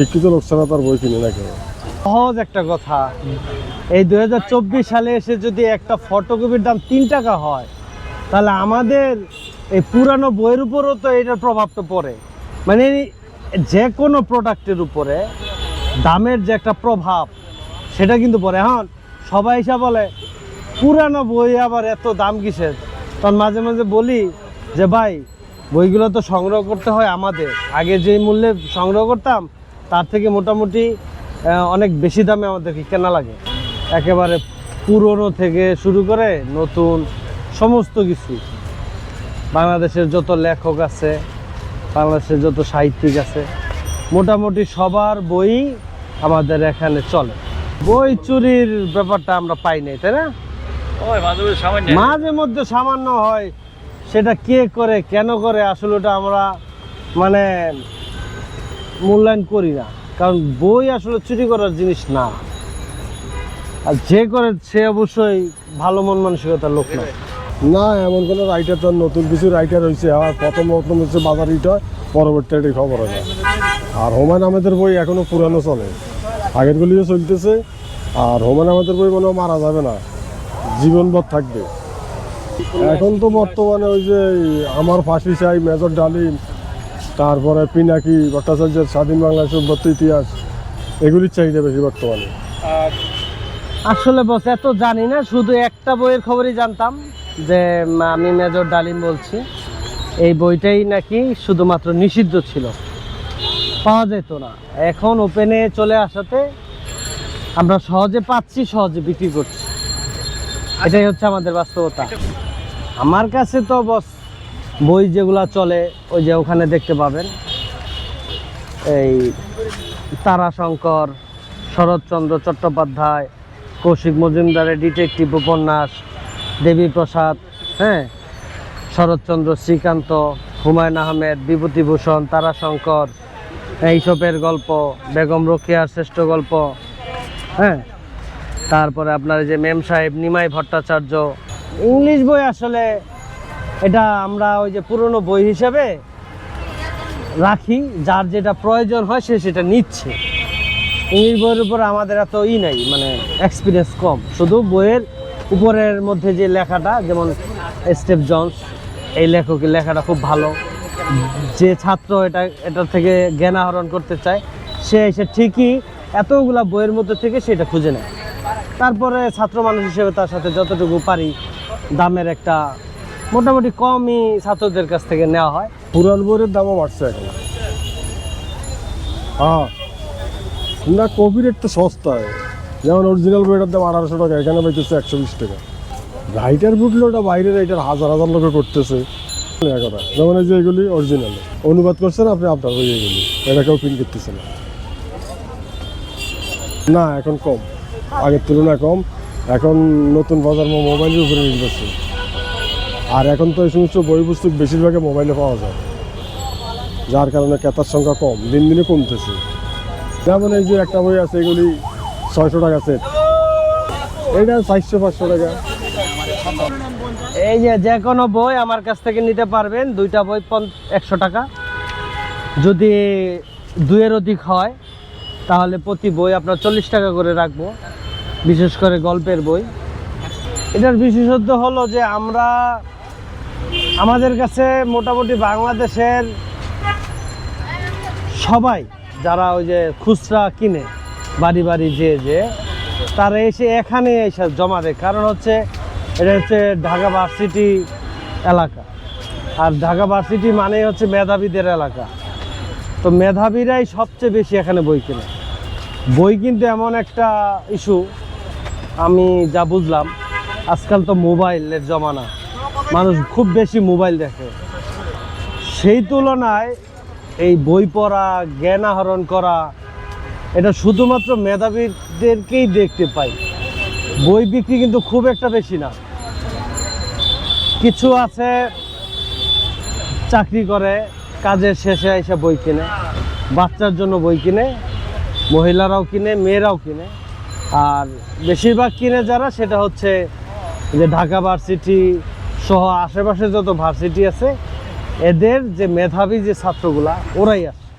শিক্ষিত লোক ছাড়া তার বই কিনে না। কেউ সহজ একটা কথা। এই দু হাজার চব্বিশ সালে এসে যদি একটা ফটোকপির দাম তিন টাকা হয়, তাহলে আমাদের এই পুরানো বইয়ের উপরও তো এটার প্রভাবটা পড়ে। মানে যে কোনো প্রোডাক্টের উপরে দামের যে একটা প্রভাব, সেটা কিন্তু পড়ে। এখন সবাই এসে বলে, পুরানো বই আবার এত দাম কিসের? তখন মাঝে মাঝে বলি যে, ভাই, বইগুলো তো সংগ্রহ করতে হয় আমাদের। আগে যে মূল্যে সংগ্রহ করতাম তার থেকে মোটামুটি অনেক বেশি দামে আমাদেরকে কেনা লাগে। একেবারে পুরনো থেকে শুরু করে নতুন সমস্ত কিছু। বাংলাদেশের যত লেখক আছে বাংলাদেশের যত সাহিত্যিক আছে মোটামুটি সবার বই আমাদের এখানে চলে। বই চুরির ব্যাপারটা আমরা পাই নাই তাই না? মাঝে মধ্যে সামান্য হয়। সেটা কে করে কেন করে আসলে ওটা আমরা মানে মূল্যায়ন করি না। কারণ বই আসলে চুরি করার জিনিস না। আর যে করে, সে অবশ্যই ভালো মন মানসিকতার লোক না। না, এমন কোনো রাইটার তো নতুন কিছু রাইটার হয়েছে আর প্রথম প্রথম হচ্ছে বাজার ইট পরবর্তী এটি খবর হয়। আর হুমায়ুন আহমেদের বই এখনও পুরানো চলে। আগেরগুলিও চলতেছে। আর হুমায়ুন আহমেদের বই মনে মারা যাবে না। জীবনভর থাকবে। এখন তো বর্তমানে ওই যে আমার ফাঁসি চাই, মেজর ডালিম তারপরে পিনাকি ভট্টাচার্যের স্বাধীন বাংলা সভ্যত্ব ইতিহাস এগুলির চাহিদা বেশি বর্তমানে। আসলে বস এত জানি না শুধু একটা বইয়ের খবরই জানতাম যে আমি মেজর ডালিম বলছি। এই বইটাই নাকি শুধুমাত্র নিষিদ্ধ ছিল। পাওয়া যেত না। এখন ওপেনে চলে আসাতে আমরা সহজে পাচ্ছি সহজে বিক্রি করছি। এটাই হচ্ছে আমাদের বাস্তবতা। আমার কাছে তো বস বই যেগুলা চলে, ওই যে ওখানে দেখতে পাবেন। এই তারাশঙ্কর, শরৎচন্দ্র চট্টোপাধ্যায়, কৌশিক মজুমদারের ডিটেকটিভ উপন্যাস, দেবীপ্রসাদ হ্যাঁ? শরৎচন্দ্র শ্রীকান্ত, হুমায়ুন আহমেদ, বিভূতিভূষণ, তারাশঙ্কর, এইসবের গল্প, বেগম রোকেয়ার শ্রেষ্ঠ গল্প হ্যাঁ? তারপরে আপনার যে মেম সাহেব, নিমাই ভট্টাচার্য। ইংলিশ বই আসলে এটা আমরা ওই যে পুরনো বই হিসাবে রাখি, যার যেটা প্রয়োজন হয় সে সেটা নিচ্ছে। ইংলিশ বইয়ের উপর আমাদের এত ই নাই মানে এক্সপিরিয়েন্স কম। শুধু বইয়ের উপরের মধ্যে যে লেখাটা, যেমন স্টেপ জনস, এই লেখকের লেখাটা খুব ভালো। যে ছাত্র এটা এটা থেকে জ্ঞান আহরণ করতে চায়, সে এসে ঠিকই এতগুলা বইয়ের মধ্যে থেকে সেটা খুঁজে নেয়। তারপরে ছাত্র মানুষ হিসেবে তার সাথে যতটুকু পারি, দামের একটা মোটামুটি কমই ছাত্রদের কাছ থেকে নেওয়া হয়। পুরান বইয়ের দামও বাড়ছে এখন। হ্যাঁ। না রেট তো সস্তায় যেমন অরিজিনাল বইটার দাম আঠারোশো টাকা, এখানে পাইতেছে একশো বিশ টাকা। রাইটার বুটলে ওটা বাইরের রাইটার হাজার হাজার লোকে করতেছে। কথা। যেমন এই যে এগুলি অরিজিনাল অনুবাদ করছেন আপনি, আপনার বই এগুলি এটা কেউ প্রিন্ট করতেছে না। না, এখন কম। আগের তুলনায় কম। এখন নতুন বাজার মোবাইলের উপরে নির্ভরশীল। আর এখন তো এই সমস্ত বই পুস্তক বেশিরভাগই মোবাইলে পাওয়া যায়। যার কারণে ক্রেতার সংখ্যা কম, দিন দিনে কমতেছে। যেমন এই যে একটা বই আছে, এগুলি ছয়শো টাকা সেট এটা চারশো, পাঁচশো টাকা। এই যে যে কোনো বই আমার কাছ থেকে নিতে পারবেন, দুইটা বই একশো টাকা। যদি দুইয়ের অধিক হয়, তাহলে প্রতি বই আপনার চল্লিশ টাকা করে রাখব। বিশেষ করে গল্পের বই। এটার বিশেষত্ব হলো যে আমরা আমাদের কাছে মোটামুটি বাংলাদেশের সবাই যারা ওই যে খুচরা কিনে, বাড়ি বাড়ি যে যে তারা এসে এখানে এসে জমা দেয়। কারণ হচ্ছে, এটা হচ্ছে ঢাকা ভার্সিটি এলাকা। আর ঢাকা ভার্সিটি মানেই হচ্ছে মেধাবীদের এলাকা। তো মেধাবীরাই সবচেয়ে বেশি এখানে বই কেনে। বই কিন্তু এমন একটা ইস্যু আমি যা বুঝলাম, আজকাল তো মোবাইলের জমানা। মানুষ খুব বেশি মোবাইল দেখে। সেই তুলনায় এই বই পড়া, জ্ঞান আহরণ করা, এটা শুধুমাত্র মেধাবীদেরকেই দেখতে পাই। বই বিক্রি কিন্তু খুব একটা বেশি না। কিছু আছে, চাকরি করে, কাজের শেষে এসে বই কিনে, বাচ্চার জন্য বই কিনে, মহিলারাও কিনে, মেয়েরাও কিনে। আর বেশিরভাগ কিনে যারা, সেটা হচ্ছে যে ঢাকা ভার্সিটি সহ আশেপাশে যত ভার্সিটি আছে এদের যে মেধাবী যে ছাত্রগুলা ওরাই আসে